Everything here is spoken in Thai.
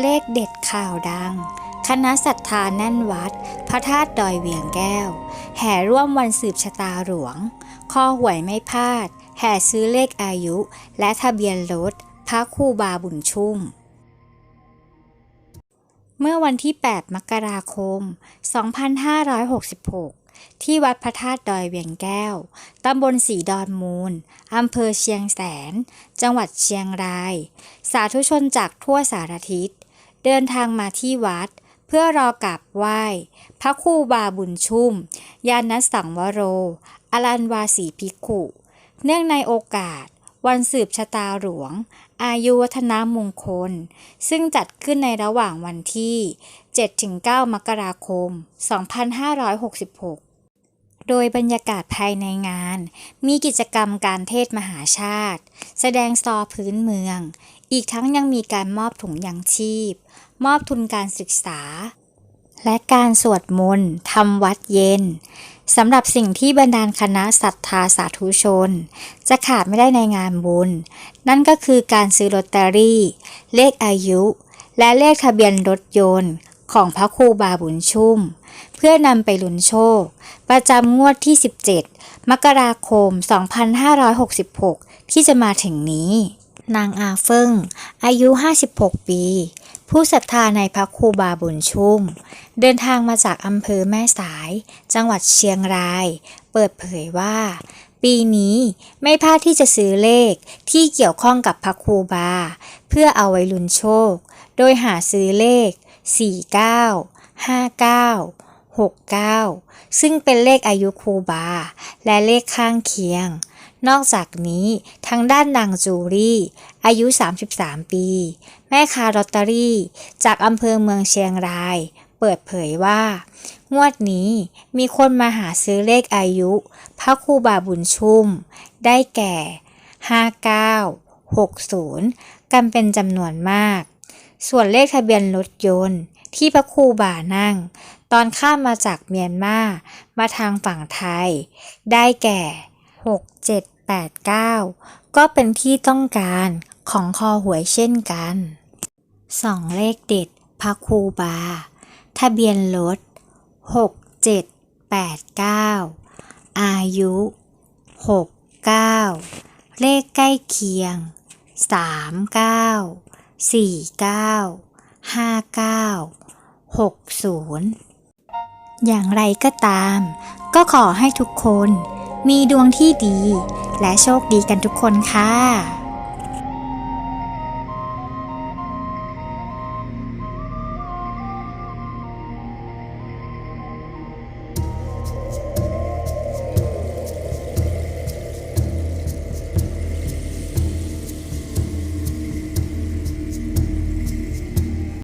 เลขเด็ดข่าวดัง คณะศรัทธาแน่นวัด พระธาตุดอยเวียงแก้ว แห่ร่วมวันสืบชะตาหลวง ข้อหวยไม่พลาด แห่ซื้อเลขอายุ และทะเบียนรถ พระครูบาบุญชุ่มเมื่อวันที่ 8 มกราคม 2566 ที่วัดพระธาตุดอยเวียงแก้ว ตำบลสีดอนมูล อำเภอเชียงแสน จังหวัดเชียงราย สาธุชนจากทั่วสารทิศ เดินทางมาที่วัด เพื่อรอกราบไหว้ พระครูบาบุญชุ่ม ยานัสังวโร อรันวาสีภิกขุเนื่องในโอกาส วันสืบชะตาหลวง อายุวัฒนามงคล ซึ่งจัดขึ้นในระหว่างวันที่ 7-9 มกราคม 2566โดยบรรยากาศภายในงาน มีกิจกรรมการเทศมหาชาติ แสดงซอพื้นเมือง อีกทั้งยังมีการมอบถุงยังชีพ มอบทุนการศึกษา และการสวดมนต์ทำวัดเย็นสำหรับสิ่งที่บรรดาลคณะศรัทธาสาธุชน จะขาดไม่ได้ในงานบุญ นั่นก็คือการซื้อลอตเตอรี่ เลขอายุ และเลขทะเบียนรถยนต์ของพระครูบาบุญชุ่ม เพื่อนำไปลุ้นโชค ประจำงวดที่ 17 มกราคม 2566 ที่จะมาถึงนี้ นางอาเฟิงอายุ 56 ปี ผู้ศรัทธาในพระครูบาบุญชุ่ม เดินทางมาจากอำเภอแม่สาย จังหวัดเชียงราย เปิดเผยว่า ปีนี้ไม่พลาดที่จะซื้อเลขที่เกี่ยวข้องกับพระครูบา เพื่อเอาไว้ลุ้นโชค โดยหาซื้อเลข 49 59 69 ซึ่งเป็นเลขอายุครูบา และเลขข้างเคียง นอกจากนี้ทางด้านนางจูรี่ อายุ 33 ปี แม่ค้าลอตเตอรี่ จากอำเภอเมืองเชียงราย เปิดเผยว่า งวดนี้มีคนมาหาซื้อเลขอายุ พระครูบาบุญชุ่ม ได้แก่ 59 60 กันเป็นจำนวนมาก ส่วนเลขทะเบียนรถยนต์ที่พระครูบานั่ง ตอนข้ามมาจากเมียนมา มาทางฝั่งไทย ได้แก่ 6 7 8 9 ก็เป็นที่ต้องการของคอหวยเช่นกันสองเลขเด็ดพระครูบา ทะเบียนรถ 6 7 8 9 อายุ 6 9 เลขใกล้เคียง 3 9 4 9 5 9 6 0 อย่างไรก็ตาม ก็ขอให้ทุกคนมีดวงที่ดี และโชคดีกันทุกคนค่ะ